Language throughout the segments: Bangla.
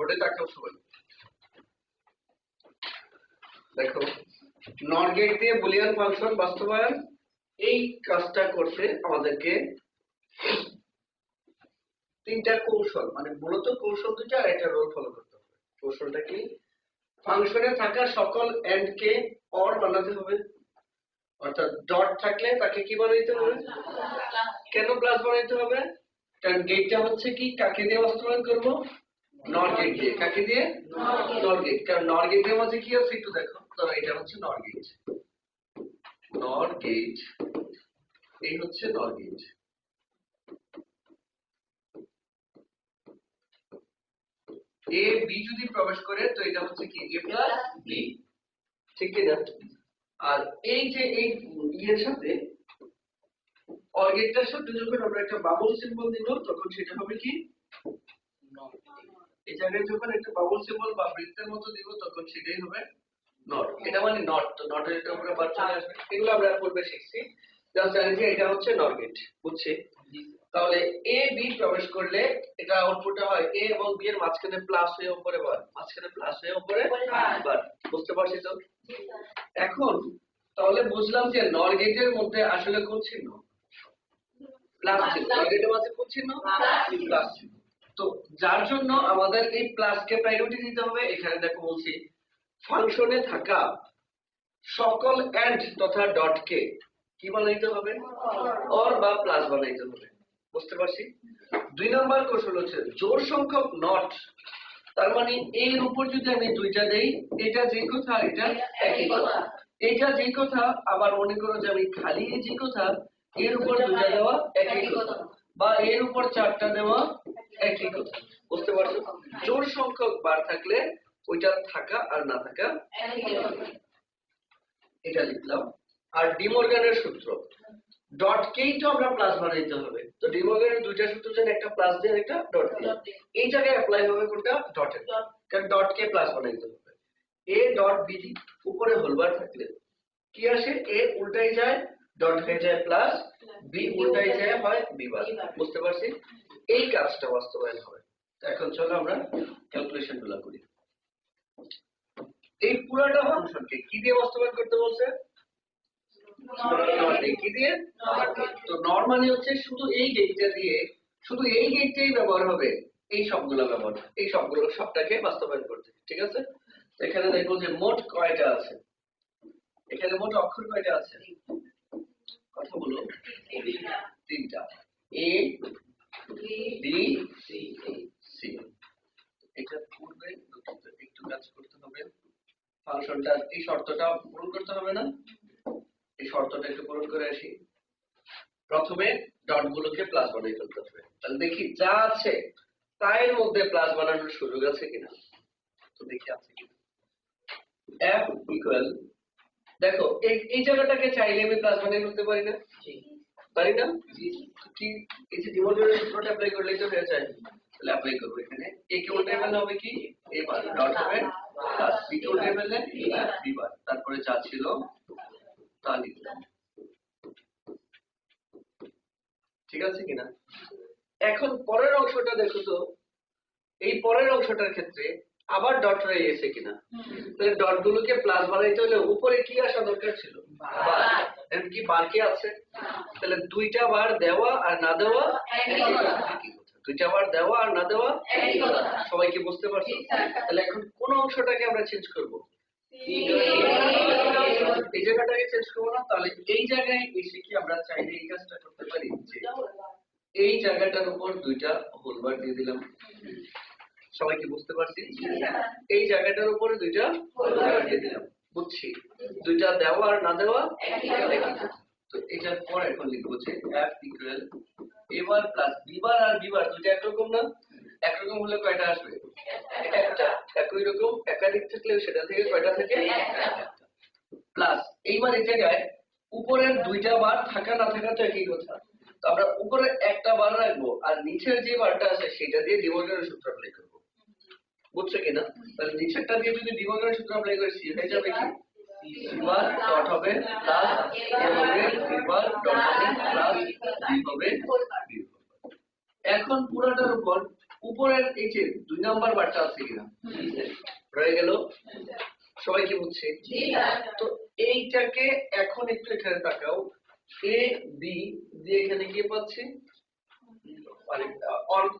বোর্ডে তাকাও সবাই দেখো নট গেট দিয়ে বুলিয়ান ফাংশন বাস্তবায়ন এই কাজটা করতে আমাদেরকে তিনটা কৌশল মানে মূলত কৌশল দুটো আর একটা রোল ফলো করতে হবে। কৌশলটা কি? ফাংশনে থাকা সকল এন্ড কে অর বানাতে হবে। অর্থাৎ ডট থাকলে তাকে কি বানাইতে হবে? কেন প্লাস বানাইতে হবে? কারণ গেটটা হচ্ছে কি? কাকে দিয়ে বাস্তবায়ন করব? নর গেট দিয়ে। কাকে দিয়ে? নর গেট কারণ নর গেটের মধ্যে কি আছে একটু দেখো। তো এটা হচ্ছে এই হচ্ছে এ বি যদি প্রবেশ করে তো এটা হচ্ছে কি? এ প্লাস বি ঠিক কি না আর এই যে এই ইয়ের সাথে অর্গেটটার সাথে যখন আমরা একটা বাবল সিম্বল দিব তখন সেটা হবে কি? এই জায়গায় যখন একটা বাবল সিম্বল বা বৃত্তের মতো দিব তখন সেটাই হবে নট এটা মানে নট তো নটের এটা আমরা এগুলো আমরা পূর্বে শিখছি। জানি যে এটা হচ্ছে নট গেট বুঝছি? তাহলে এ বি প্রবেশ করলে এটা আউটপুটটা হয় এ এবং বি এর মাঝখানে প্লাস হয়ে উপরে বার মাঝখানে প্লাস হয়ে উপরে বার বুঝতে পারছি তো? এখন তাহলে বুঝলাম যে নর গেটের মধ্যে আসলে কোন চিহ্ন? প্লাস চিহ্ন। নর গেটের মধ্যে কোন চিহ্ন? প্লাস চিহ্ন। তো যার জন্য আমাদের এই প্লাসকে প্রায়োরিটি দিতে হবে, এখানে দেখো বলছি ফাংশনে থাকা সকল এন্ড তথা ডটকে কি বানাইতে হবে? অর বা প্লাস বানাইতে হবে। বুঝতে পারছি? দুই নম্বর কৌশল হচ্ছে, জোর সংখ্যক নট তার মানে এর উপর যদি আমি দুইটা দেই, এটা যে কথা, এটা একই কথা। এটা যে কথা, আবার মনে করো যে আমি খালি যে কথা, এর উপর দুইটা দেওয়া একই কথা। বা এর উপর চারটা দেওয়া একই কথা। বুঝতে পারছ? জোর সংখ্যক বার থাকলে ওইটা থাকা আর না থাকা এটা লিখলাম। আর ডিমর্গানের সূত্র। ডট কেই তো আমরা প্লাস বানাইতে হবে। তো ডিমর্গানের দুইটা সূত্র যেন একটা প্লাস দিয়ে একটা ডট দিয়ে। এই জায়গায় অ্যাপ্লাই হবে কোনটা? ডটের কারণ ডট কে প্লাস বানাইতে হবে। এ ডট বি উপরে হোলবার থাকলে কি আসে? এ উল্টাই যায় ডট হয়ে যায় প্লাস বি উল্টাই যায় হয় বি বার বুঝতে পারছি? এই কাজটা বাস্তবায়ন হবে। তো এখন চলো আমরা ক্যালকুলেশনগুলো করি। এই পুরাটা ফাংশনকে কি দিয়ে বাস্তবায়ন করতে বলছে? কি দিয়ে? তো নর্মালি হচ্ছে শুধু এই গেটটা দিয়ে শুধু এই গেটটাই ব্যবহার হবে এই সবগুলো ব্যবহার এই সবগুলো সবটাকে বাস্তবায়ন করতে। ঠিক আছে? তো এখানে দেখো যে মোট কয়টা আছে? এখানে মোট অক্ষর কয়টা আছে? কথা বলো। তিনটা। এ বি সি এটা পূর্বে একটু কাজ করতে হবে। ফাংশনটা এই শর্তটা পূরণ করতে হবে না? এই শর্তটা একটু পূরণ করে আসি। প্রথমে ডট গুলোকে প্লাস বানিয়ে ফেলতে হবে। তাহলে দেখি যা আছে তার মধ্যে প্লাস বানানোর সুযোগ আছে কিনা। তো দেখি আছে কিনা। F দেখো এই জায়গাটাকে চাইলে আমি প্লাস বানিয়ে ফেলতে পারি না? পারি না? কি এই যে ডিমোডের সূত্রটা অ্যাপ্লাই করলেই তো হয়ে যায় তাহলে অ্যাপ্লাই করব এখানে। A কে ফেললে হবে কি? A বার ডট হবে। প্লাস b কে উল্টে ফেললে b বার তারপরে যা ছিল তা লিখলাম। ঠিক আছে কিনা? এখন পরের অংশটা দেখো তো। এই পরের অংশটার ক্ষেত্রে আবার ডট রয়ে গেছে কিনা। তাহলে ডট গুলোকে প্লাস বানাইতে হলে উপরে কি আসা দরকার ছিল? কি বার কি আছে? তাহলে দুইটা বার দেওয়া আর না দেওয়া। দুইটা বার দেওয়া আর না দেওয়া একই কথা। সবাই কি বুঝতে পারছ? তাহলে এখন কোন অংশটাকে আমরা চেঞ্জ করব? এই জায়গাটাকে চেঞ্জ করব না তাহলে এই জায়গায় এসে কি আমরা চাইলে এই কাজটা করতে পারি? এই জায়গাটার উপর দুইটা হোলবার দিয়ে দিলাম। সবাই কি বুঝতে পারছি? এই জায়গাটার উপরে দুইটা দিয়ে দিলাম। বুঝছি? দুইটা দেওয়া আর না দেওয়া। তো এটার পর এখন লিখব যে f equal A bar plus B bar R B bar দুইটা একরকম না? একরকম হলে কয়টা আসবে? একটা। একই রকম একাধিক থাকলে সেটা থেকে কয়টা থেকে? প্লাস এইবার এই জায়গায় উপরের দুইটা বার থাকা না থাকা তো একই কথা। তো আমরা উপরে একটা বার রাখব আর নিচের যে বারটা আছে সেটা দিয়ে ডিমোগ্রাফের সূত্র অ্যাপ্লাই করব বুঝছ কিনা? তাহলে নিচেরটা দিয়ে যদি ডিমোগ্রাফের সূত্র অ্যাপ্লাই করি সি হয়ে যাবে কি। এখন পুরোটার উপর উপরের এই যে দুই নাম্বার বারটা আছে কিনা? রয়ে গেল। সবাই কি বুঝছে? তো এইটাকে এখন একটু এখানে তাকাও। এ বি দিয়ে এখানে গিয়ে পাচ্ছি?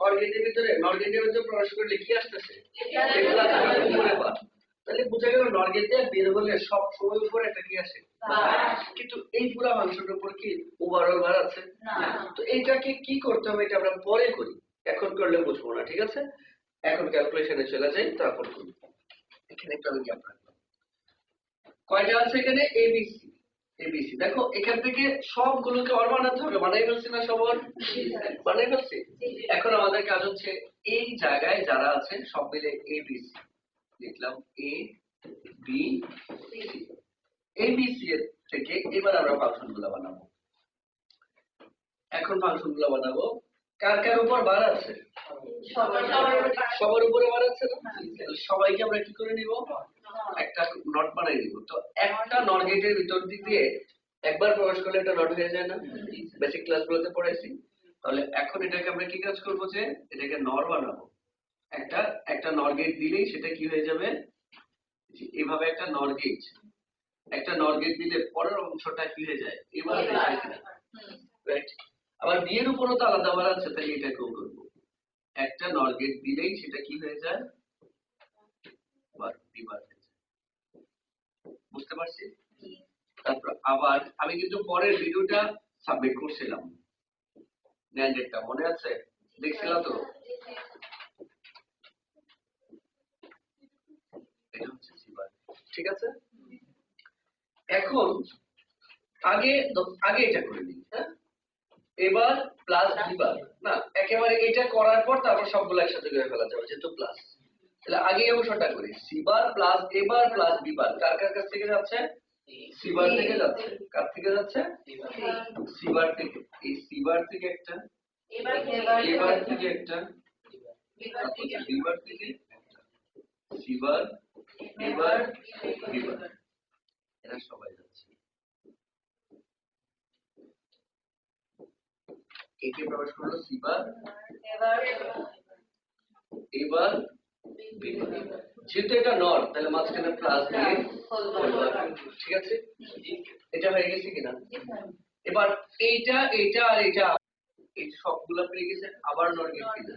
অর্গেনের ভিতরে নর্গেনের ভিতরে প্রবেশ করলে কি আসতেছে। এগুলা তুমি উপরে পা তাহলে বোঝা গেল নর্গেন দিয়ে বের হলে সব সময় উপরে একটা কি আসে কিন্তু এই পুরা মাংসটার উপর কি ওভারঅল ভার আছে? তো এইটাকে কি করতে হবে এটা আমরা পরে করি। এখন করলে বুঝব না ঠিক আছে? এখন ক্যালকুলেশনে চলে যাই তারপর করি এখানে একটা আমি গ্যাপ রাখলাম। কয়টা আছে এখানে? এবিসি এবিসি দেখো এখান থেকে সবগুলোকে অর বানাতে হবে। বানাই ফেলছি না সবার? বানাই ফেলছি? এখন আমাদের কাজ হচ্ছে এই জায়গায় যারা আছে সব মিলে এবিসি লিখলাম এ বি এবিসি এর থেকে এবার আমরা ফাংশনগুলো বানাবো। এখন ফাংশনগুলো বানাবো। কার কার উপর বার আছে? সবার উপরে। বার আছে না? সবাইকে আমরা কি করে নিব? একটা নট বানাই দিব। তো একটা নট গেটের ভিতর দিক দিয়ে একবার প্রবেশ করলে একটা নট হয়ে যায় না। বেসিক ক্লাসগুলোতে পড়াইছি। তাহলে এখন এটাকে আমরা কি কাজ করব যে এটাকে নর বানাবো। একটা একটা নর গেট দিলেই সেটা কি হয়ে যাবে? এভাবে একটা নর গেট একটা নর গেট দিলে পরের অংশটা কি হয়ে যায়? রাইট আবার বিয়ের উপরও তো আলাদা বার আছে তাহলে এটাকেও করব। একটা নর গেট দিলেই সেটা কি হয়ে যায়? হয়ে যায় বুঝতে পারছি? তারপর আবার আমি কিন্তু পরের ভিডিওটা সাবমিট করছিলাম। ন্যান্ডেডটা মনে আছে? দেখছিলাম তো? ঠিক আছে? এখন আগে আগে এটা করে নিই হ্যাঁ? এবার প্লাস বিবার না, একেবারে এটা করার পর তারপর সবগুলো একসাথে করে ফেলা যাবে, যেহেতু প্লাস তাহলে আগে এই অংশটা করি। C bar plus A bar plus B bar কার কার কাছ থেকে যাচ্ছে? সিবার থেকে যাচ্ছে। কার থেকে যাচ্ছে? সিবার থেকে। এই থেকে একটা। এবার থেকে একটা। থেকে এরা সবাই যাচ্ছে। একে প্রবেশ করল? এবার যেহেতু এটা নট তাহলে মাঝখানে প্লাস দিয়ে ঠিক আছে? এটা হয়ে গেছে কিনা? এবার এইটা এইটা আর এই সবগুলা পেয়ে গেছে আবার নট গেট কিনা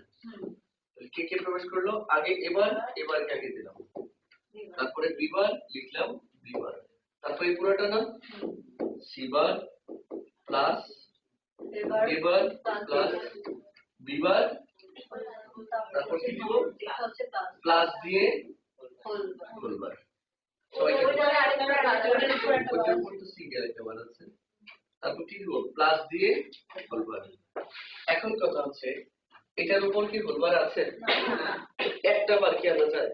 কে কে প্রবেশ করল? আগে এবার এবার কে আগে দিলাম। তারপরে বিবার লিখলাম বিবার। তারপরে পুরোটা না C bar plus A bar plus B bar তারপর কি দিব? প্লাস দিয়ে বলবার সবাইকে ওইটার উপর তো সিঙ্গেল একটা তারপর কি দিব? প্লাস দিয়ে এখন কথা হচ্ছে এটার উপর কি বলবার আছে? একটা বার কি আনা যায়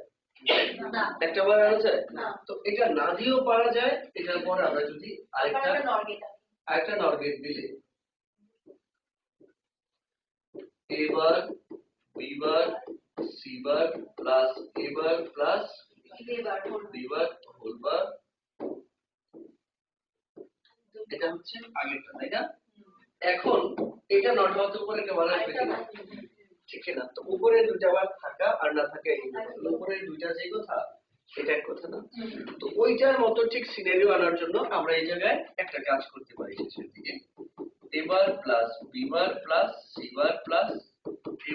একটা বার আনা যায় তো এটা না দিয়েও পারা যায় এটার পর আমরা যদি আরেকটা আরেকটা নরগেট দিলে A bar B bar C bar plus A bar plus B bar whole bar এটা হচ্ছে আগেরটা তাই না? এখন এটা নট হওয়াতে উপরে কেমন আসবে ঠিক না? তো উপরে দুইটা বার থাকা আর না থাকা এই উপরে দুইটা যে কথা সেটা এক কথা না? তো ওইটার মতো ঠিক সিনারিও আনার জন্য আমরা এই জায়গায় একটা কাজ করতে পারি শেষের দিকে। A bar plus B bar plus C bar plus আর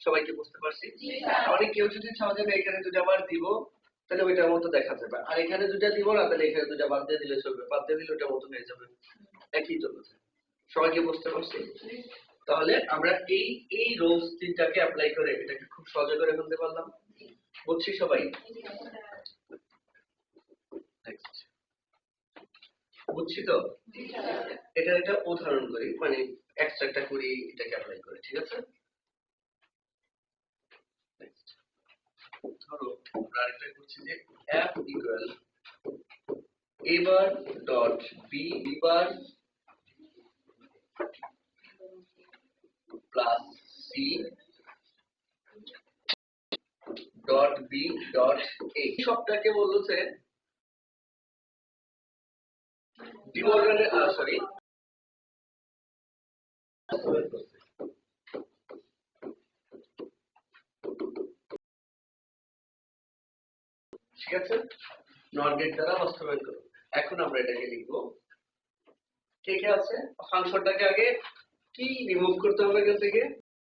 সবাইকে বুঝতে পারছি? এখানে দুটা দিব, তাহলে না, তাহলে এখানে দুটা বাদ দিয়ে দিলে চলবে। বাদ দিয়ে দিলে ওটার মতো হয়ে যাবে। একই তো সবাইকে বুঝতে পারছি? তাহলে আমরা এই এই রোলস তিনটাকে অ্যাপ্লাই করে এটাকে খুব সহজে করে ফেলতে পারলাম। বুঝছি সবাই? Next. বুঝছি তো? এটা একটা উদাহরণ করি মানে এক্সট্রাক্টটা করি, এটাকে অ্যাপ্লাই করে, ঠিক আছে? ধরো, আমরা আরেকটা করছি যে f equal A bar dot B A bar plus C dot B dot A সবটাকে বলছে ঠিক আছে? নট গেট দ্বারা বাস্তবায়ন করুন। এখন আমরা এটাকে লিখব। কে কে আছে? ফাংশনটাকে আগে কি রিমুভ করতে হবে এখান থেকে?